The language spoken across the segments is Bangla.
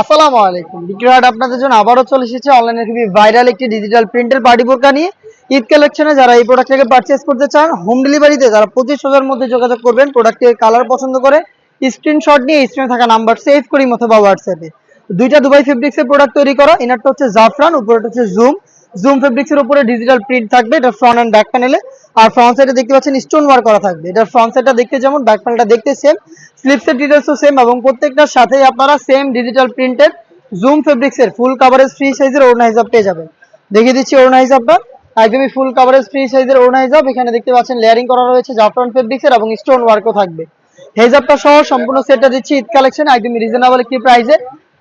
আসসালামু আলাইকুম। বিক্রয়হাট আপনাদের জন্য আবারও চলে এসেছে। অনলাইনে খুবই ভাইরাল একটি ডিজিটাল প্রিন্টের পার্টি বোরকা নিয়ে। ঈদ কালেকশনে যারা এই প্রোডাক্টটাকে পারচেস করতে চান হোম ডেলিভারিতে যারা পঁচিশ হাজার মধ্যে যোগাযোগ করবেন প্রোডাক্টের কালার পছন্দ করে স্ক্রিনশট নিয়ে স্ক্রিনে থাকা নাম্বার সেভ করি অথবা হোয়াটসঅ্যাপে দুইটা দুবাই ফেব্রিক্সের প্রোডাক্ট তৈরি করা। এনারটা হচ্ছে জাফরান উপরেটা হচ্ছে জুম জুম ফেব্রিক্স এর উপরে ডিজিটাল প্রিন্ট থাকবে, এটা ফ্রন্ট এন্ড ব্যাক প্যানেলে আর ফ্রন্ট সাইডে দেখতে পাচ্ছেন স্টোন ওয়ার্ক করা থাকবে। এটা ফ্রন্ট সাইডটা দেখতে যেমন ব্যাক প্যানেলটা দেখতে সেম স্লিপসের ডিটেলসও সেম এবং প্রত্যেকটার সাথেই আপনারা same digital printed zoom fabrics এর ফুল কাভারেজ ফ্রি সাইজের ওড়না হিসাব পেয়ে যাবেন। দেখিয়ে দিচ্ছি ওড়না হিসাবটা। একদমই ফুল কাভারেজ ফ্রি সাইজের ওড়না হিসাব। এখানে দেখতে পাচ্ছেন লেয়ারিং করা রয়েছে জাফরান ফেব্রিক্স এর এবং স্টোন ওয়ার্কও থাকবে। হেজাবটা সহ সম্পূর্ণ সেটটা দিচ্ছি ঈদ কালেকশন একদমই রিজনেবল একটি প্রাইসে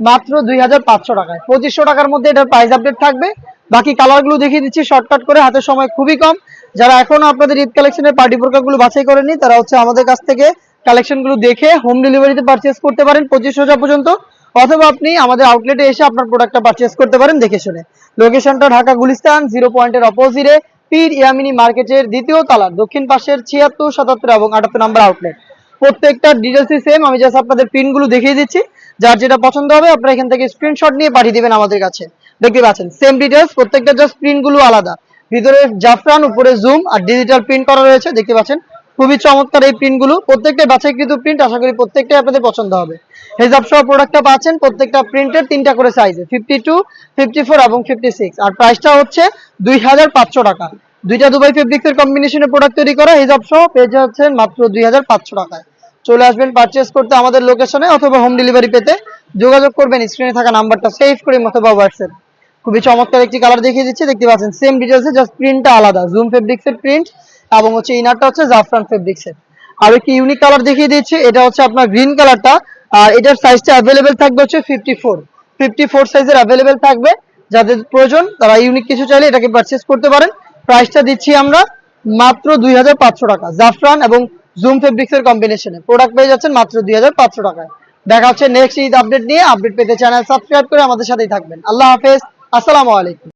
মাত্র দুই হাজার পাঁচশো টাকায়। পঁচিশশো টাকার মধ্যে এটার প্রাইস আপডেট থাকবে। বাকি কালারগুলো দেখিয়ে দিচ্ছি শর্টকাট করে হাতের সময় খুবই কম। যারা এখনও আপনাদের ঈদ কালেকশনের পার্টি প্রকারগুলো বাছাই করেনি তারা হচ্ছে আমাদের কাছ থেকে কালেকশনগুলো দেখে হোম ডেলিভারিতে পারচেস করতে পারেন পঁচিশ হাজার পর্যন্ত, অথবা আপনি আমাদের আউটলেটে এসে আপনার প্রোডাক্টটা পারচেস করতে পারেন দেখে শুনে। লোকেশনটা ঢাকা গুলিস্তান জিরো পয়েন্টের অপোজিটে পীর ইয়ামিনি মার্কেটের দ্বিতীয় তলার দক্ষিণ পাশের ছিয়াত্তর, সাতাত্তর এবং আটাত্তর নাম্বার আউটলেট প্রত্যেকটা ডিটেলসই সেম আমি জাস্ট আপনাদের পিনগুলো দেখিয়ে দিচ্ছি। যার যেটা পছন্দ হবে, আপনারা এখান থেকে স্ক্রিনশট নিয়ে পাঠিয়ে দেবেন আমাদের কাছে। দেখতে পাচ্ছেন সেম ডিটেলস প্রত্যেকটা জাস্ট প্রিন্টগুলো আলাদা। ভিতরে জাফরান, উপরে জুম আর ডিজিটাল প্রিন্ট করা রয়েছে, দেখতে পাচ্ছেন। খুবই চমৎকার এই প্রিন্টগুলো প্রত্যেকটা বাছাইকৃত প্রিন্ট আশা করি প্রত্যেকটাই আপনাদের পছন্দ হবে। হেজাব সহ প্রোডাক্টটা পাচ্ছেন প্রত্যেকটা প্রিন্টের তিনটা করে সাইজে ফিফটি টু ফিফটি ফোর এবং ফিফটি সিক্স আর প্রাইসটা হচ্ছে দুই হাজার পাঁচশো টাকা। দুইটা দুবাই ফেব্রিক্স এর কম্বিনেশনে প্রোডাক্ট তৈরি করা, হিজাব সহ পেয়ে যাচ্ছেন মাত্র দুই হাজার পাঁচশো টাকায়। চলে আসবেন পারচেস করতে আমাদের লোকেশনে অথবা হোম ডেলিভারি পেতে। যোগাযোগ করবেন স্ক্রিনে থাকা নাম্বারটা সেভ করে অথবা হোয়াটসঅ্যাপ খুবই চমৎকার একটি কালার দেখিয়ে দিচ্ছি, দেখতে পাচ্ছেন সেম ডিটেলসে জাস্ট প্রিন্টটা আলাদা জুম ফেব্রিক্স এর প্রিন্ট এবং হচ্ছে ইনারটা হচ্ছে জাফরান ফেব্রিক্স এর আর একটি ইউনিক কালার দেখিয়ে দিচ্ছি, এটা হচ্ছে আপনার গ্রিন কালারটা আর এটার সাইজটা অ্যাভেলেবেল থাকবে হচ্ছে ফিফটি ফোর ফিফটি ফোর সাইজের অ্যাভেলেবেল থাকবে, যাদের প্রয়োজন তারা ইউনিক কিছু চাইলে এটাকে পারচেস করতে পারেন। প্রাইসটা দিচ্ছি আমরা মাত্র দুই হাজার পাঁচশো টাকা, জাফরান এবং জুম ফেব্রিক্স এর কম্বিনেশনে প্রোডাক্ট পেয়ে যাচ্ছেন মাত্র দুই হাজার পাঁচশো টাকায়। দেখা হচ্ছে নেক্সট ঈদ আপডেট নিয়ে আপডেট পেতে চ্যানেল সাবস্ক্রাইব করে আমাদের সাথেই থাকবেন। আল্লাহ হাফেজ, আসসালামু আলাইকুম।